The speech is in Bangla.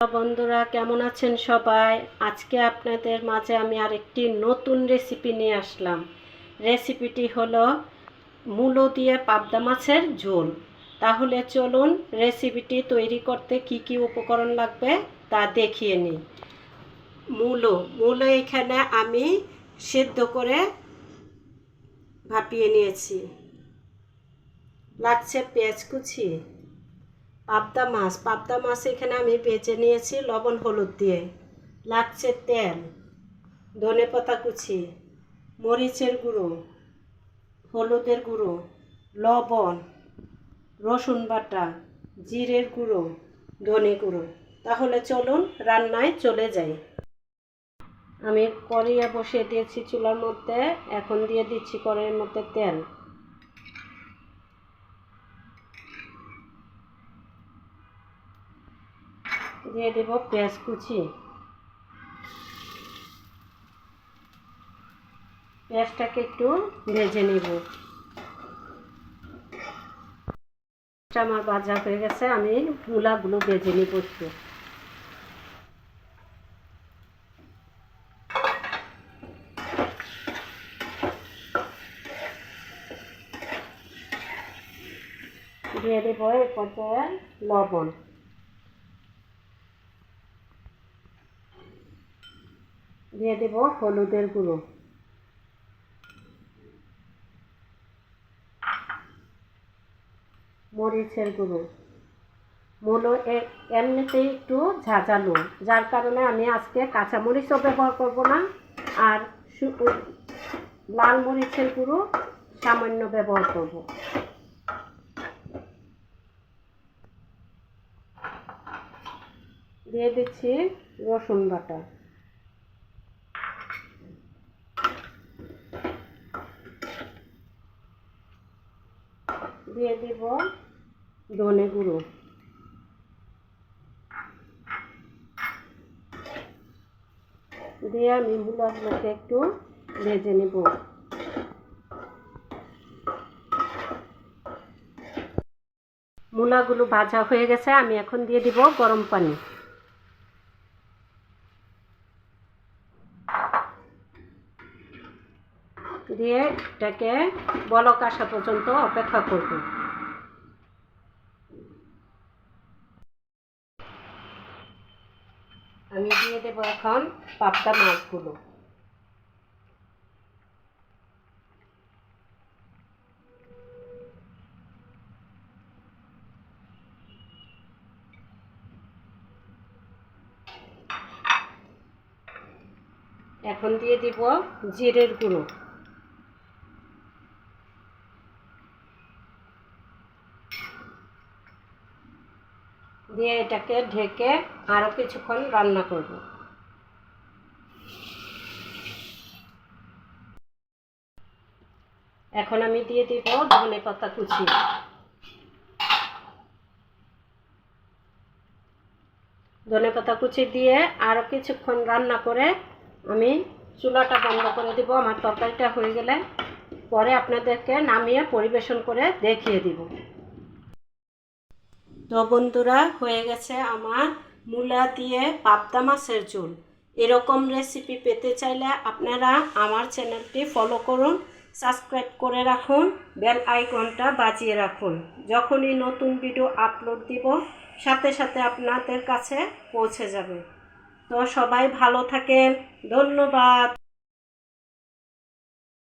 বন্ধুরা, কেমন আছেন সবাই? আজকে আপনাদের মাঝে আমি আরেকটি নতুন রেসিপি নিয়ে আসলাম। রেসিপিটি হলো মূলো দিয়ে পাবদা মাছের ঝোল। তাহলে চলুন রেসিপিটি তৈরি করতে কি কি উপকরণ লাগবে তা দেখিয়ে নিই। মূলো। মূলো এখানে আমি সেদ্ধ করে ভাপিয়ে নিয়েছি। লাগছে পেঁয়াজ কুচি। পাবদা মাছ। পাবদা মাছ এখানে আমি বেছে নিয়েছি, লবণ, হলুদ দিয়ে। লাগছে তেল, ধনে পাতা কুচি, মরিচের গুঁড়ো, হলুদের গুঁড়ো, লবণ, রসুন বাটা, জিরের গুঁড়ো, ধনে গুঁড়ো। তাহলে চলুন রান্নায় চলে যাই। আমি কড়িয়ে বসিয়ে দিয়েছি চুলার মধ্যে, এখন দিয়ে দিচ্ছি কড়াইয়ের মধ্যে তেল। দিয়ে দেব পেঁয়াজ কুচি। পেঁয়াজটাকে একটু ভেজে নেব। আমার ভাজা হয়ে গেছে, আমি মূলাগুলো ভেজে নিব একটু। দিয়ে দেবো এ পর্যায়ে লবণ। দিয়ে দেব হলুদের গুঁড়ো। মরিচের গুঁড়ো। মূলো এ- এমনিতেই একটু ঝাঁঝালো, যার কারণে আমি আজকে কাঁচা মরিচও ব্যবহার করব না, আর লাল মরিচের গুঁড়ো সামান্য ব্যবহার করব। দিয়ে দিচ্ছি রসুন বাটা। দিয়ে দিব ধনে গুঁড়ো। দিয়ে আমি মুলাগুলোকে একটু ভেজে নেব। মুলাগুলো ভাজা হয়ে গেছে, আমি এখন দিয়ে দিব গরম পানি। দিয়ে এটাকে বলক আসা পর্যন্ত অপেক্ষা করব। আমি দিয়ে দেবো এখন পাবদা মাছগুলো। এখন দিয়ে দিব জিরের গুঁড়ো। দিয়ে এটাকে ঢেকে আরও কিছুক্ষণ রান্না করব। এখন আমি দিয়ে দিব ধনে পাতা কুচি। ধনে পাতা কুচি দিয়ে আরও কিছুক্ষণ রান্না করে আমি চুলাটা বন্ধ করে দিব। আমার তরকারিটা হয়ে গেলে পরে আপনাদেরকে নামিয়ে পরিবেশন করে দেখিয়ে দিব। তো বন্ধুরা, হয়ে গেছে আমার মূলা দিয়ে পাবদা মাছের ঝোল। এরকম রেসিপি পেতে চাইলে আপনারা আমার চ্যানেলটি ফলো করুন সাবস্ক্রাইব করে রাখুন বেল আইকনটা বাজিয়ে রাখুন। যখনই নতুন ভিডিও আপলোড দিব, সাথে সাথে আপনাদের কাছে পৌঁছে যাবে। তো সবাই ভালো থাকেন, ধন্যবাদ।